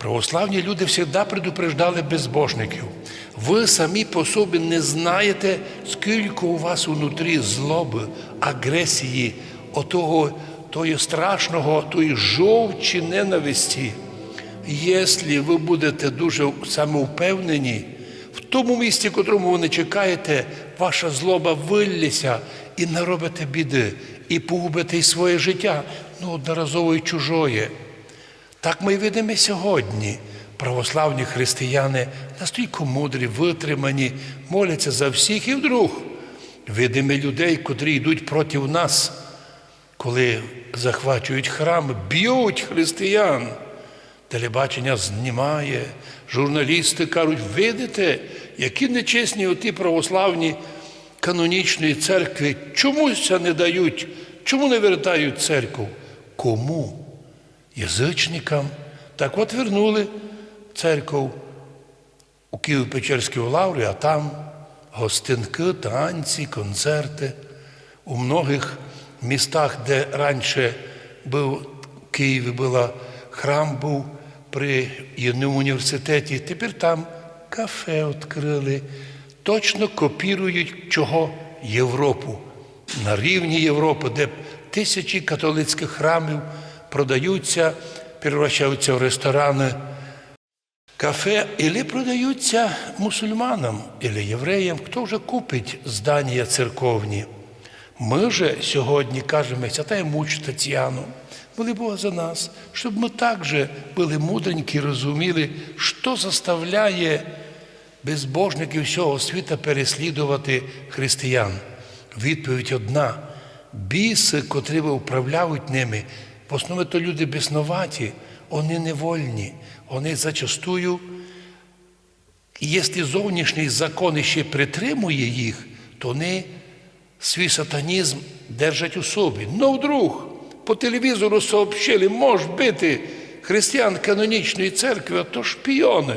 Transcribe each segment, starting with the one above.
Православні люди завжди предупреждали безбожників. Ви самі по собі не знаєте, скільки у вас внутрі злоби, агресії, отого, тої страшного, тої жовчі ненависті. Якщо ви будете дуже самовпевнені, в тому місці, в котрому ви не чекаєте, ваша злоба виллється і наробите біди, і погубите і своє життя, ну одноразово і чужоє. Так ми видимо сьогодні. Православні християни настільки мудрі, витримані, моляться за всіх і вдруг. Видимо людей, котрі йдуть проти нас, коли захвачують храми, б'ють християн. Телебачення знімає, журналісти кажуть, видите, які нечесні оті православні канонічної церкви, чомусь не дають, чому не вертають церкву? Кому? Язичникам. Так от вернули церкву у Києво-Печерській лаврі, а там гостинки, танці, концерти. У многих містах, де раніше був в Києві була храм був при єдному університеті, тепер там кафе відкрили. Точно копірують чого Європу. На рівні Європи, де тисячі католицьких храмів продаються, перевращаються в ресторани, кафе, або продаються мусульманам, або євреям, хто вже купить здання церковні. Ми же сьогодні кажемо, святая муч Тетяну, моли Бога за нас, щоб ми також були мудренькі, розуміли, що заставляє безбожників всього світу переслідувати християн. Відповідь одна: біси, котрі управляють ними, в основному то люди безноваті, вони невольні, вони зачастую, якщо зовнішній закон ще притримує їх, то вони свій сатанізм держать у собі. Ну, вдруг по телевізору сообщили, може бити християн канонічної церкви, а то шпіони,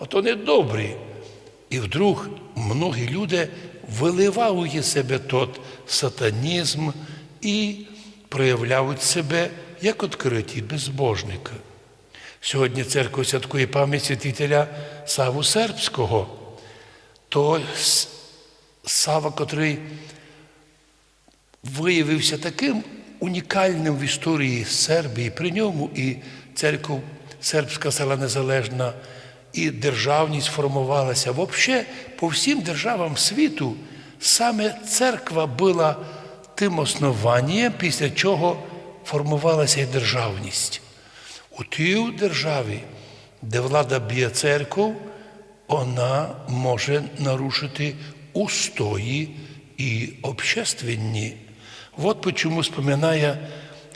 а то недобрі. І вдруг многі люди виливають себе тот сатанізм і проявляють себе як відкриті безбожники. Сьогодні церква святкує пам'ять святителя Саву Сербського, то Сава, котрий виявився таким унікальним в історії Сербії. При ньому і церква сербська стала незалежна, і державність формувалася. Взагалі, по всім державам світу саме церква була тим основанням, після чого формувалася і державність. У тій державі, де влада б'є церкву, вона може нарушити устої і общественні. От почому споминає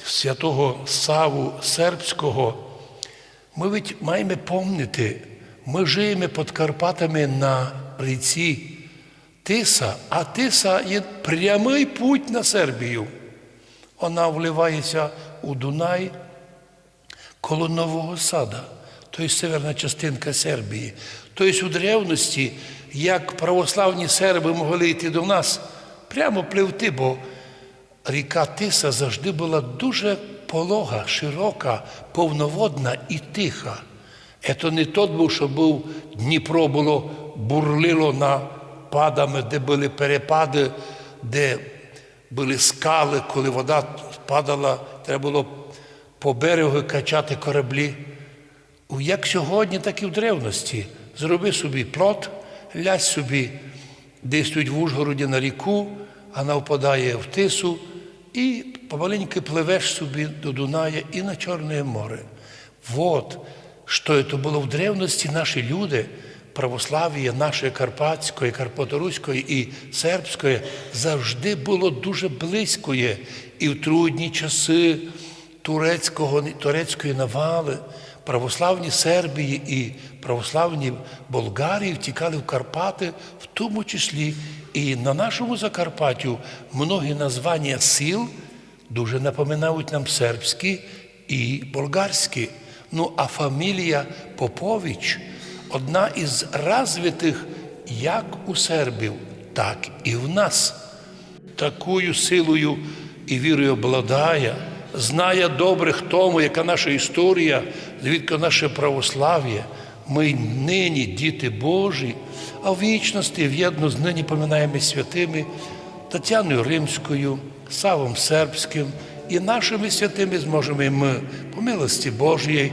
святого Саву Сербського. Ми ведь маємо пам'ятати, ми живемо під Карпатами на ріці Тиса, а Тиса є прямий путь на Сербію. Вона вливається у Дунай коло Нового Сада, тобто северна частинка Сербії. Тобто у древності, як православні серби могли йти до нас, прямо пливти, бо ріка Тиса завжди була дуже полога, широка, повноводна і тиха. Це не тот був, що був Дніпро було бурлило на падами, де були перепади, де були скали, коли вода падала, треба було по берегу качати кораблі. Як сьогодні, так і в древності. Зроби собі плот, лясь собі, десь в Ужгороді на ріку, вона впадає в тису, і помаленьки пливеш собі до Дуная і на Чорне море. Вот, що це було в древності наші люди, православ'я наше Карпатської, Карпаторуської і сербської, завжди було дуже близької і в трудні часи турецького, турецької навали. Православні Сербії і православні Болгарії втікали в Карпати, в тому числі і на нашому Закарпаттю многі названня сіл дуже напоминають нам сербські і болгарські. Ну, а фамілія Попович одна із розвитих як у сербів, так і в нас. Такою силою і вірою обладає знає добре, хто ми, яка наша історія, звідки наше православ'я. Ми нині діти Божі, а в вічності в'єдно з нині поминаємо святими Тетяною Римською, Савом Сербським і нашими святими зможемо ми по милості Божої